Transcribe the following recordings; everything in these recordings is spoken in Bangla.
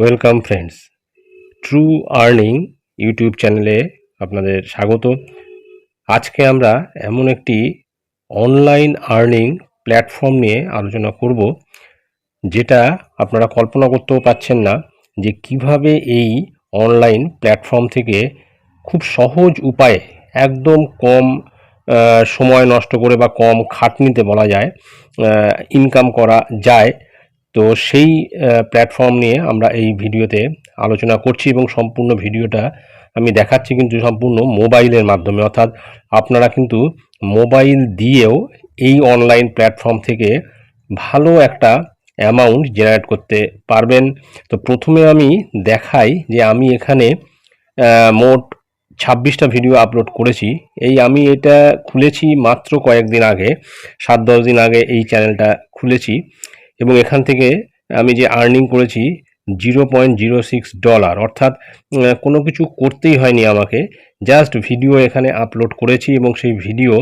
Welcome friends true earning YouTube চ্যানেলে আপনাদের স্বাগত। আজকে আমরা এমন একটি অনলাইন আর্নিং প্ল্যাটফর্ম নিয়ে আলোচনা করব, যেটা আপনারা কল্পনা করতেও পাচ্ছেন না যে কীভাবে এই অনলাইন প্ল্যাটফর্ম থেকে খুব সহজ উপায়ে একদম কম সময় নষ্ট করে বা কম খাটনিতে বলা যায় ইনকাম করা যায়। তো সেই প্ল্যাটফর্ম নিয়ে আমরা এই ভিডিওতে আলোচনা করছি এবং সম্পূর্ণ ভিডিওটা আমি দেখাচ্ছি কিন্তু সম্পূর্ণ মোবাইলের মাধ্যমে। অর্থাৎ আপনারা কিন্তু মোবাইল দিয়েও এই অনলাইন প্ল্যাটফর্ম থেকে ভালো একটা অ্যামাউন্ট জেনারেট করতে পারবেন। তো প্রথমে আমি দেখাই যে আমি এখানে মোট ছাব্বিশটা ভিডিও আপলোড করেছি। এই আমি এটা খুলেছি মাত্র কয়েকদিন আগে, সাত দশ দিন আগে এই চ্যানেলটা খুলেছি। এবং এখান থেকে আমি যে আর্নিং করেছি zero point zero six dollar অর্থাৎ কোনো কিছু করতেই হয়নি আমাকে জাস্ট ভিডিও এখানে আপলোড করেছি এবং সেই ভিডিও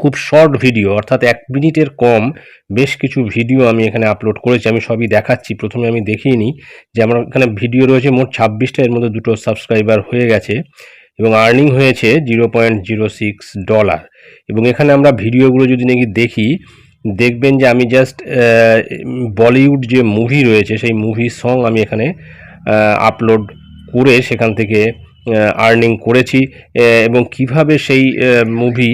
খুব শর্ট ভিডিও অর্থাৎ এক মিনিটের কম, বেশ কিছু ভিডিও আমি এখানে আপলোড করেছি, আমি সবই দেখাচ্ছি, প্রথমে আমি দেখিয়ে নিই যে আমার এখানে ভিডিও রয়েছে, মোট ছাব্বিশটা, এর মধ্যে দুটো সাবস্ক্রাইবার হয়ে গেছে, এবং আর্নিং হয়েছে zero point zero six dollar এবং এখানে আমরা ভিডিওগুলো যদি নাকি দেখি দেখবেন যে আমি জাস্ট বলিউড যে মুভি রয়েছে, সেই মুভি সং আমি এখানে আপলোড করে সেখান থেকে আর্নিং করেছি এবং কীভাবে সেই মুভি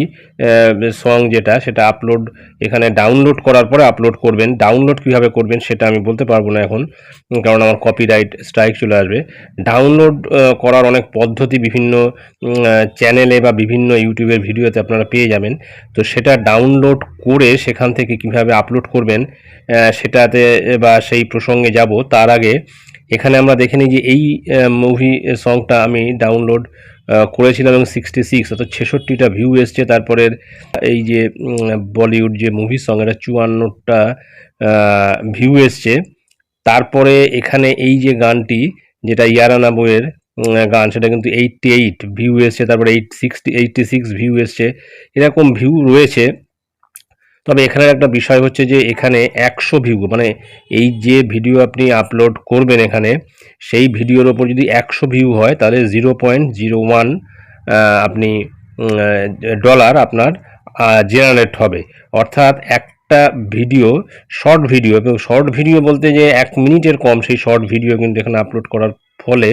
সং যেটা, সেটা আপলোড এখানে ডাউনলোড করার পরে আপলোড করবেন। ডাউনলোড কীভাবে করবেন সেটা আমি বলতে পারব না এখন, কারণ আমার কপিরাইট স্ট্রাইক চলে আসবে। ডাউনলোড করার অনেক পদ্ধতি বিভিন্ন চ্যানেলে বা বিভিন্ন ইউটিউবের ভিডিওতে আপনারা পেয়ে যাবেন। তো সেটা ডাউনলোড করে সেখান থেকে কীভাবে আপলোড করবেন সেটাতে বা সেই প্রসঙ্গে যাব। তার আগে এখানে আমরা দেখে নিই যে এই মুভি সংটা আমি ডাউনলোড করেছিলাম এবং সিক্সটি সিক্স অর্থাৎ ছেষট্টিটা ভিউ এসছে। তারপরের এই যে বলিউড যে মুভি সং এটা চুয়ান্নটা ভিউ এসছে। তারপরে এখানে এই যে গানটি, যেটা ইয়ারানা বইয়ের গান, সেটা কিন্তু এইটটি এইট ভিউ এসছে। তারপরে eight sixty eighty six view এসছে। এরকম ভিউ রয়েছে। তবে এখানের একটা বিষয় হচ্ছে যে এখানে একশো ভিউ মানে এই যে ভিডিও আপনি আপলোড করবেন এখানে, সেই ভিডিওর ওপর যদি একশো ভিউ হয়, তাহলে জিরো পয়েন্ট জিরো ওয়ান আপনি ডলার আপনার জেনারেট হবে। অর্থাৎ একটা ভিডিও শর্ট ভিডিও এবং শর্ট ভিডিও বলতে যে এক মিনিটের কম, সেই শর্ট ভিডিও কিন্তু এখানে আপলোড করার ফলে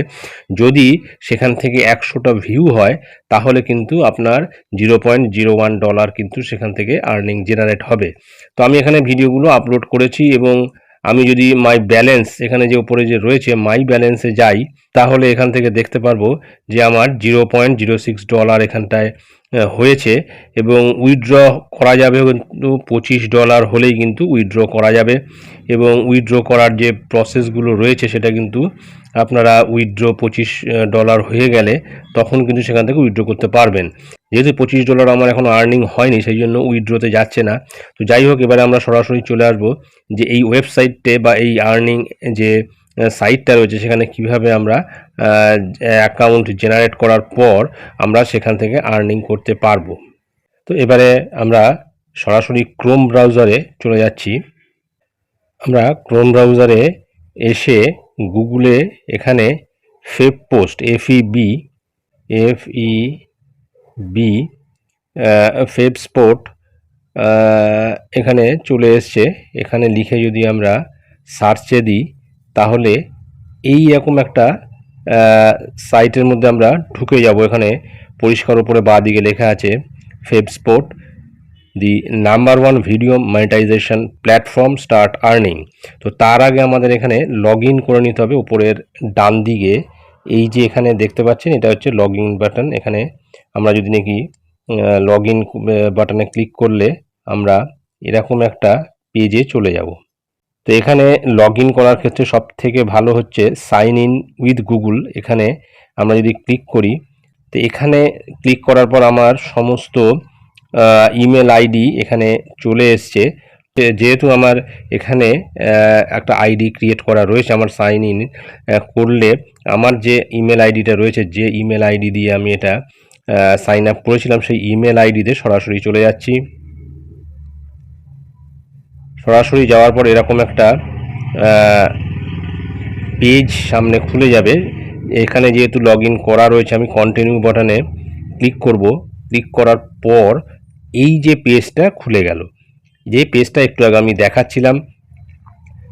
যদি সেখান থেকে একশোটা ভিউ হয়, তাহলে কিন্তু আপনার zero point zero one dollar কিন্তু সেখান থেকে আর্নিং জেনারেট হবে। তো আমি এখানে ভিডিওগুলো আপলোড করেছি এবং আমি যদি মাই ব্যালেন্স এখানে যে উপরে যে রয়েছে মাই ব্যালেন্সে যাই, তাহলে এখান থেকে দেখতে পারব যে আমার zero point zero six dollar এখানটায় হয়েছে এবং উইথড্র করা যাবে কিন্তু পঁচিশ ডলার হলেই কিন্তু উইথড্র করা যাবে এবং উইথড্র করার যে প্রসেসগুলো রয়েছে সেটা কিন্তু আপনারা উইথড্র পঁচিশ ডলার হয়ে গেলে তখন কিন্তু সেখান থেকে উইথড্র করতে পারবেন। যেহেতু পঁচিশ ডলার আমার এখন আর্নিং হয়নি, সেই জন্য উইথড্রোতে যাচ্ছে না। তো যাই হোক, এবারে আমরা সরাসরি চলে আসব যে এই ওয়েবসাইটে বা এই আর্নিং যে সাইটটা রয়েছে, সেখানে কীভাবে আমরা অ্যাকাউন্ট জেনারেট করার পর আমরা সেখান থেকে আর্নিং করতে পারব। তো এবারে আমরা সরাসরি ক্রোম ব্রাউজারে চলে যাচ্ছি। আমরা ক্রোম ব্রাউজারে এসে গুগলে এখানে Feb post F E B F E B Feb sport এখানে চলে এসছে। এখানে লিখে যদি আমরা সার্চে দিই তাহলে এই রকম একটা সাইটের মধ্যে আমরা ঢুকে যাব। এখানে পরিষ্কার উপরে বাঁ দিকে লেখা আছে Feb sport the number one video monetisation platform start earning তো তার আগে আমাদের এখানে লগ করে নিতে হবে উপরের ডান দিকে। এই যে এখানে দেখতে পাচ্ছেন, এটা হচ্ছে লগ বাটন এখানে আমরা যদি নাকি লগ বাটনে ক্লিক করলে আমরা এরকম একটা পেজে চলে যাব। তো এখানে লগ ইন করার ক্ষেত্রে সব থেকে ভালো হচ্ছে সাইন ইন উইথ গুগল এখানে আমরা যদি ক্লিক করি, তো এখানে ক্লিক করার পর আমার সমস্ত ইমেল আইডি এখানে চলে এসছে। যেহেতু আমার এখানে একটা আইডি ক্রিয়েট করা রয়েছে আমার সাইন ইন করলে আমার যে ইমেল আইডিটা রয়েছে, যে ইমেল আইডি দিয়ে আমি এটা সাইন আপ করেছিলাম, সেই ইমেল আইডিতে সরাসরি চলে যাচ্ছি। সরাসরি যাওয়ার পর এরকম একটা পেজ সামনে খুলে যাবে। এখানে যেহেতু লগ করা রয়েছে, আমি কন্টিনিউ বাটনে ক্লিক করব। ক্লিক করার পর এই যে পেজটা খুলে গেল। যে পেজটা একটু আগে আমি দেখাচ্ছিলাম,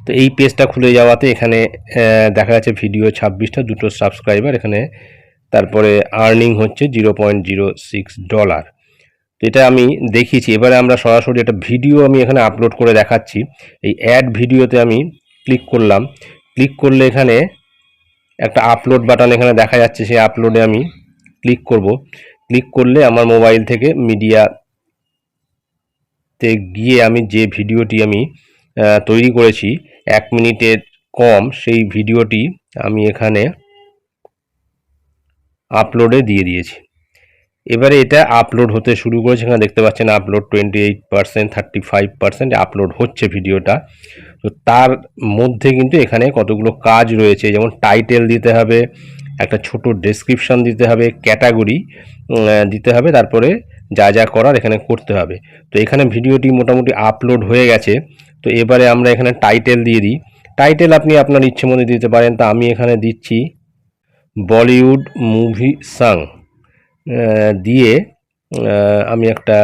তো এই পেজটা খুলে যাওয়াতে এখানে দেখা যাচ্ছে ভিডিও ছাব্বিশটা, দুটো সাবস্ক্রাইবার এখানে। তারপরে আর্নিং হচ্ছে zero point zero six dollar এটা আমি দেখিয়েছি। এবারে আমরা সরাসরি একটা ভিডিও আমি এখানে আপলোড করে দেখাচ্ছি। এই অ্যাড ভিডিওতে আমি ক্লিক করলাম। ক্লিক করলে এখানে একটা আপলোড বাটন এখানে দেখা যাচ্ছে। সেই আপলোডে আমি ক্লিক করব। ক্লিক করলে আমার মোবাইল থেকে মিডিয়া তে গিয়ে আমি যে ভিডিওটি আমি তৈরি করেছি, এক মিনিটের কম, সেই ভিডিওটি আমি এখানে আপলোডে দিয়ে দিয়েছি। এবারে এটা আপলোড হতে শুরু করেছে, এখানে দেখতে পাচ্ছেন upload twenty eight percent thirty five percent upload হচ্ছে ভিডিওটা। তো তার মধ্যে কিন্তু এখানে কতগুলো কাজ রয়েছে, যেমন টাইটেল দিতে হবে, একটা ছোট ডেসক্রিপশন দিতে হবে ক্যাটাগরি দিতে হবে, তারপরে যা যা করার এখানে করতে হবে। তো এখানে ভিডিওটি মোটামুটি আপলোড হয়ে গেছে। তো এবারে আমরা এখানে টাইটেল দিয়ে দিই। টাইটেল আপনি আপনার ইচ্ছে মতো দিতে পারেন, তা আমি এখানে দিচ্ছি বলিউড মুভি সাং। দিয়ে আমি একটা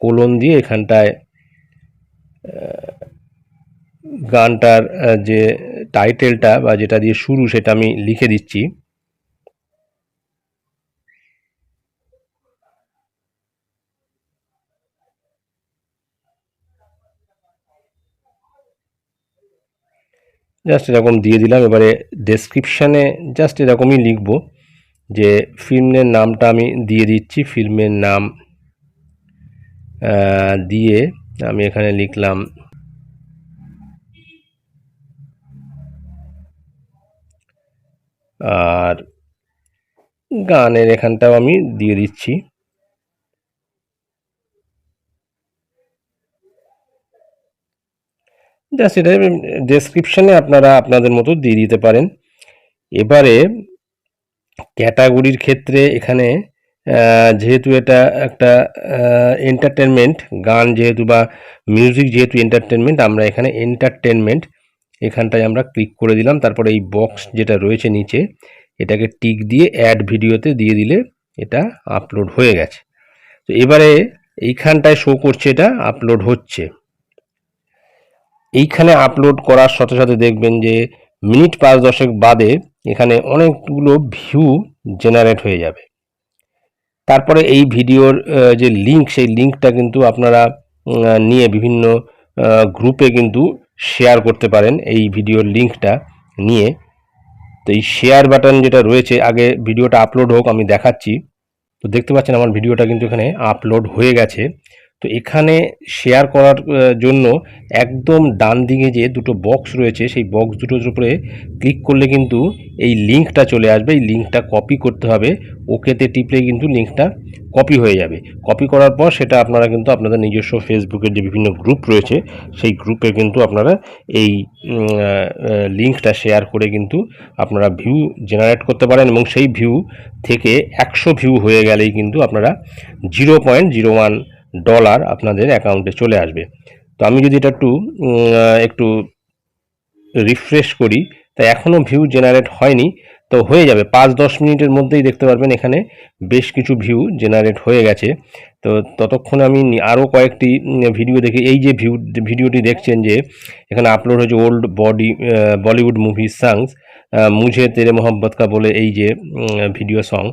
কোলন দিয়ে এখানটায় গানটার যে টাইটেলটা বা যেটা দিয়ে শুরু সেটা আমি লিখে দিচ্ছি। জাস্ট এরকম দিয়ে দিলাম, এবারে ডেসক্রিপশানে জাস্ট এরকমই লিখব। যে ফিল্মের নামটা আমি দিয়ে দিচ্ছি, ফিল্মের নাম দিয়ে আমি এখানে লিখলাম, আর গানের এখানটাও আমি দিয়ে দিচ্ছি। জাস্ট এটা ডেসক্রিপশানে আপনারা আপনাদের মতো দিয়ে দিতে পারেন। এবারে ক্যাটাগরির ক্ষেত্রে এখানে যেহেতু এটা একটা এন্টারটেনমেন্ট গান যেহেতু বা মিউজিক যেহেতু এন্টারটেনমেন্ট আমরা এখানে এন্টারটেনমেন্ট এখানটায় আমরা ক্লিক করে দিলাম। তারপরে এই বক্স যেটা রয়েছে নিচে, এটাকে টিক দিয়ে অ্যাড ভিডিওতে দিয়ে দিলে এটা আপলোড হয়ে গেছে। তো এবারে এইখানটায় শো করছে এটা আপলোড হচ্ছে। এইখানে আপলোড করার সাথে সাথে দেখবেন যে মিনিট পাঁচ দশেক বাদে এখানে অনেকগুলো ভিউ জেনারেট হয়ে যাবে। তারপরে এই ভিডিওর যে লিঙ্ক সেই লিঙ্কটা কিন্তু আপনারা নিয়ে বিভিন্ন গ্রুপে কিন্তু শেয়ার করতে পারেন এই ভিডিওর লিঙ্কটা নিয়ে। তো এই শেয়ার বাটন যেটা রয়েছে, আগে ভিডিওটা আপলোড হোক, আমি দেখাচ্ছি। তো দেখতে পাচ্ছেন আমার ভিডিওটা কিন্তু এখানে আপলোড হয়ে গেছে। তো এখানে শেয়ার করার জন্য একদম ডান দিকে যে দুটো বক্স রয়েছে, সেই বক্স দুটোর উপরে ক্লিক করলে কিন্তু এই লিঙ্কটা চলে আসবে। এই লিঙ্কটা কপি করতে হবে। ওকেতে টিপলে কিন্তু লিঙ্কটা কপি হয়ে যাবে। কপি করার পর সেটা আপনারা কিন্তু আপনাদের নিজস্ব ফেসবুকের যে বিভিন্ন গ্রুপ রয়েছে, সেই গ্রুপে কিন্তু আপনারা এই লিঙ্কটা শেয়ার করে কিন্তু আপনারা ভিউ জেনারেট করতে পারেন এবং সেই ভিউ থেকে একশো ভিউ হয়ে গেলেই কিন্তু আপনারা zero point zero one dollar আপনাদের অ্যাকাউন্টে চলে আসবে। তো আমি যদি এটা একটু একটু রিফ্রেশ করি, তা এখনও ভিউ জেনারেট হয়নি, তো হয়ে যাবে। পাঁচ দশ মিনিটের মধ্যেই দেখতে পারবেন এখানে বেশ কিছু ভিউ জেনারেট হয়ে গেছে। তো ততক্ষণ আমি আরও কয়েকটি ভিডিও দেখি। এই যে ভিউ ভিডিওটি দেখছেন যে, এখানে আপলোড হয়েছে old body Bollywood movie songs মুঝে তেরে মোহাম্মত কা বলে এই যে ভিডিও সং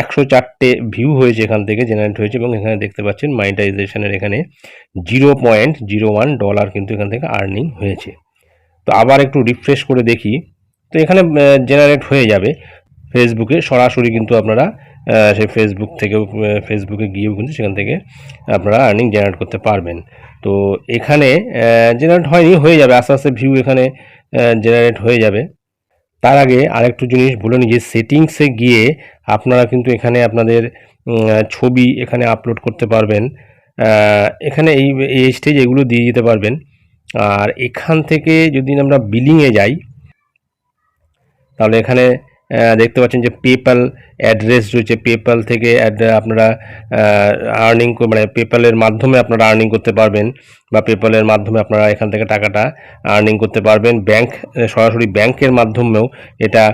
একশো চারটে ভিউ হয়েছে এখান থেকে জেনারেট হয়েছে এবং এখানে দেখতে পাচ্ছেন মাইটাইজেশনের এখানে zero point zero one dollar কিন্তু এখান থেকে আর্নিং হয়েছে। তো আবার একটু রিফ্রেশ করে দেখি। তো এখানে জেনারেট হয়ে যাবে। ফেসবুকে সরাসরি কিন্তু আপনারা সেই ফেসবুক থেকেও ফেসবুকে গিয়েও কিন্তু সেখান থেকে আপনারা আর্নিং জেনারেট করতে পারবেন। তো এখানে জেনারেট হয়নি, হয়ে যাবে। আস্তে আস্তে ভিউ এখানে জেনারেট হয়ে যাবে। তার আগে আরেকটু জিনিস বলে নিই যে সেটিংসে গিয়ে আপনারা কিন্তু এখানে আপনাদের ছবি এখানে আপলোড করতে পারবেন। এখানে এই এই স্টেজ এগুলো দিয়ে দিতে পারবেন। আর এখান থেকে যদি আমরা বিলিংয়ে যাই, তাহলে এখানে দেখতে পাচ্ছেন যে পেপ্যাল অ্যাড্রেস রয়েছে। পেপ্যাল থেকে আপনারা আর্নিং মানে পেপ্যালের মাধ্যমে আপনারা আর্নিং করতে পারবেন বা পেপ্যালের মাধ্যমে আপনারা এখান থেকে টাকাটা আর্নিং করতে পারবেন। ব্যাংক সরাসরি ব্যাংকের মাধ্যমেও এটা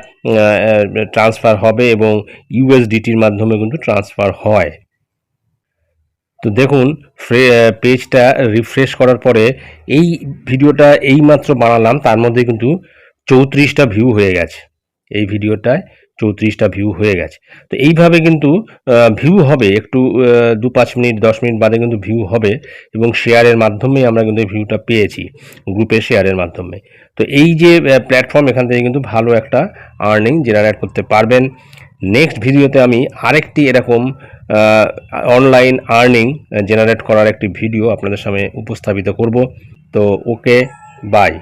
ট্রান্সফার হবে এবং ইউএসডিটির মাধ্যমে কিন্তু ট্রান্সফার হয়। তো দেখুন পেজটা রিফ্রেশ করার পরে এই ভিডিওটা এইমাত্র বানালাম, তার মধ্যে কিন্তু চৌত্রিশটা ভিউ হয়ে গেছে। এই ভিডিওটায় চৌত্রিশটা ভিউ হয়ে গেছে। তো এইভাবে কিন্তু ভিউ হবে, একটু দু পাঁচ মিনিট, দশ মিনিট বাদে কিন্তু ভিউ হবে এবং শেয়ারের মাধ্যমে আমরা কিন্তু ভিউটা পেয়েছি গ্রুপে শেয়ারের মাধ্যমে। তো এই যে প্ল্যাটফর্ম এখান থেকে কিন্তু ভালো একটা আর্নিং জেনারেট করতে পারবেন। নেক্সট ভিডিওতে আমি আরেকটি এরকম অনলাইন আর্নিং জেনারেট করার একটি ভিডিও আপনাদের সামনে উপস্থাপিত করব। তো ওকে বাই